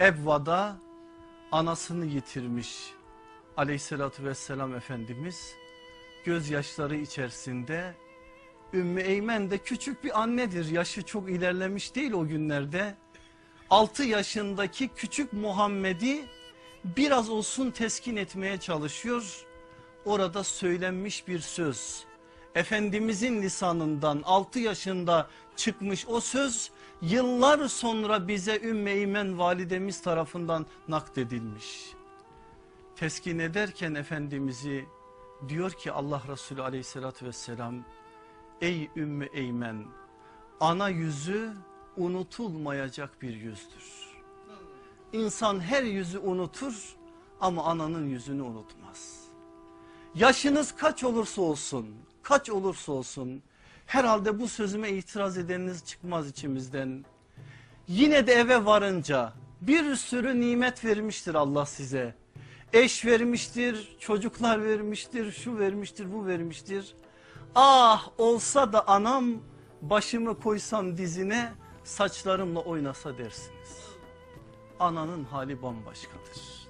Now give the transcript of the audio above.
Evva'da anasını yitirmiş aleyhissalatü vesselam Efendimiz gözyaşları içerisinde Ümmü Eymen de küçük bir annedir yaşı çok ilerlemiş değil o günlerde. 6 yaşındaki küçük Muhammed'i biraz olsun teskin etmeye çalışıyor. Orada söylenmiş bir söz Efendimizin lisanından 6 yaşında çıkmış o söz yıllar sonra bize Ümmü Eymen validemiz tarafından nakledilmiş. Teskin ederken Efendimiz'i diyor ki Allah Resulü aleyhissalatü vesselam ey Ümmü Eymen ana yüzü unutulmayacak bir yüzdür. İnsan her yüzü unutur ama ananın yüzünü unutmaz. Yaşınız kaç olursa olsun, kaç olursa olsun herhalde bu sözüme itiraz edeniniz çıkmaz içimizden. Yine de eve varınca bir sürü nimet vermiştir Allah size. Eş vermiştir, çocuklar vermiştir, şu vermiştir, bu vermiştir. Ah olsa da anam başımı koysam dizine saçlarımla oynasa dersiniz. Ananın hali bambaşkadır.